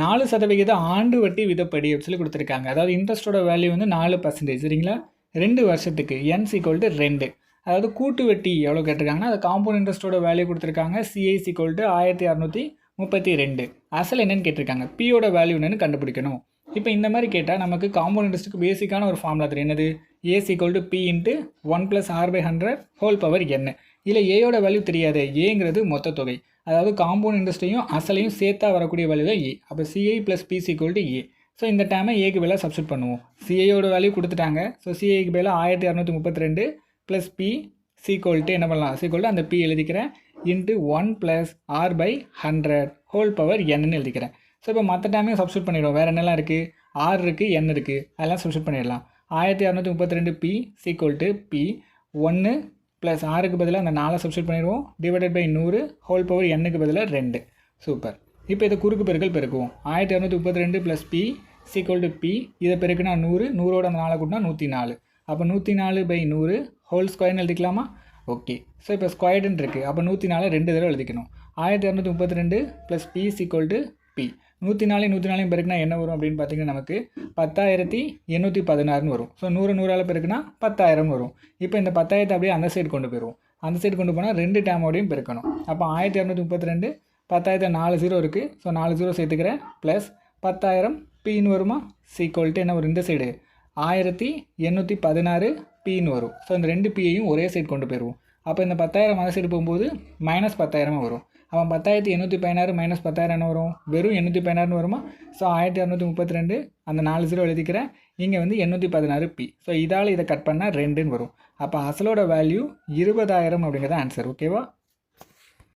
நாலு சதவிகித ஆண்டு வட்டி விதப்படி அப்படின்னு சொல்லி கொடுத்துருக்காங்க. அதாவது இன்ட்ரெஸ்ட்டோட வேல்யூ வந்து நாலு பர்சன்டேஜ் சரிங்களா? ரெண்டு வருஷத்துக்கு என் ஈக்குவல் டு ரெண்டு. அதாவது கூட்டு வட்டி எவ்வளோ கேட்டிருக்காங்கன்னா அது காம்பவுண்ட் இன்ட்ரெஸ்ட்டோட வேல்யூ கொடுத்துருக்காங்க. சிஐஸ் கோல்டு டு ஆயிரத்தி அறநூற்றி முப்பத்தி ரெண்டு. அசல் என்னென்னு கேட்டிருக்காங்க. பியோட வேல்யூ என்னென்னு கண்டுபிடிக்கணும். இப்போ இந்த மாதிரி கேட்டால் நமக்கு காம்பவுண்ட் இன்ட்ரெஸ்ட்டுக்கு பேசிக்கான ஒரு ஃபார்முலா தெரியும். என்னது? A equal to P into one plus R by hundred whole power என்ன இல்லை ஏயோட வேல்யூ தெரியாது. ஏங்கிறது மொத்த தொகை. அதாவது காம்பவுண்ட் இன்ட்ரெஸ்ட்டையும் அசலையும் சேர்த்தா வரக்கூடிய வேல்யூ தான் ஏ அப்போ CI plus PC equal to A so இந்த டைமை ஏக்கு பதிலாக சப்ஸ்டியூட் பண்ணுவோம். சிஐயோட வேல்யூ கொடுத்துட்டாங்க. ஸோ சிஐக்கு பதிலாக ஆயிரத்தி இரநூத்தி முப்பத்தி ரெண்டு ப்ளஸ் பி சீக்வல்ட்டு என்ன பண்ணலாம்? சீக்வல்ட்டு அந்த பி எழுதிக்கிறேன். Into one plus R by hundred whole power என்னன்னு எழுதிக்கிறேன். ஸோ இப்போ மற்ற டைமையும் சப்ஸ்டியூட் பண்ணிடுவோம். வேறு என்னெல்லாம் இருக்குது ஆர் இருக்குது என் இருக்குது அதெல்லாம் சப்ஸ்டியூட் பண்ணிடலாம். ஆயிரத்தி இரநூத்தி முப்பத்தி ரெண்டு பி சீக்வல்ட்டு பி ஒன்று ப்ளஸ் ஆறுக்கு பதிலாக அந்த நாலை சப்ஸ்டியூட் பண்ணிடுவோம். டிவைடட் பை நூறு ஹோல் பவர் எண்ணுக்கு பதிலாக ரெண்டு. சூப்பர் இப்போ இதை குறுக்கு பெருக்கல் பெருக்குவோம். ஆயிரத்தி இரநூத்தி முப்பத்தி ரெண்டு plus P equal to P இதை பெருக்குனா நூறு நூறோட அந்த நாளை கூட்டினா நூற்றி நாலு அப்போ நூற்றி நாலு பை நூறு ஹோல் ஸ்கொயர்னு எழுதிக்கலாமா? ஓகே ஸோ இப்போ ஸ்கொயர்டுன்னு இருக்குது அப்போ நூற்றி நாலு ரெண்டு தடவை எழுதிக்கணும். ஆயிரத்தி இரநூத்தி முப்பத்தி ரெண்டு plus P equal to P நூற்றி நாலு நூற்றி நாலையும் பெருக்குனா என்ன வரும் அப்படின்னு பார்த்தீங்கன்னா நமக்கு பத்தாயிரத்தி எண்ணூற்றி பதினாறுன்னு வரும். ஸோ நூறு நூறால் பெருக்குனா பத்தாயிரம்னு வரும். இப்போ இந்த பத்தாயிரத்தை அப்படியே அந்த சைடு கொண்டு போயிடுவோம். அந்த சைடு கொண்டு போனால் ரெண்டு டேமோடையும் பெருக்கணும். அப்போ ஆயிரத்தி இரநூத்தி முப்பத்தி ரெண்டு பத்தாயிரத்தி நாலு ஜீரோ இருக்குது ஸோ நாலு ஜீரோ சேர்த்துக்கிறேன் ப்ளஸ் பத்தாயிரம் பின்னு வருமா? சீக்வல்ட்டு என்ன வரும்? இந்த சைடு ஆயிரத்தி எண்ணூற்றி பதினாறு பின்னு வரும். ஸோ இந்த ரெண்டு பியையும் ஒரே சைடு கொண்டு போயிடுவோம். அப்போ இந்த பத்தாயிரம் அந்த போகும்போது மைனஸ் பத்தாயிரமாக வரும். அவன் பத்தாயிரத்தி எண்ணூற்றி பதினாறு மைனஸ் பத்தாயிரம் என்ன வரும்? வெறும் எண்ணூற்றி பதினாறுன்னு வருமா? ஸோ ஆயிரத்தி இரநூத்தி முப்பத்தி ரெண்டு அந்த நாலு ஜீரோ எழுதிக்கிறேன். இங்கே வந்து எண்ணூற்றி பதினாறு பி ஸோ இதால் இதை கட் பண்ணால் ரெண்டுன்னு வரும். அப்போ அசலோட வேல்யூ இருபதாயிரம் அப்படிங்கிறது ஆன்சர் ஓகேவா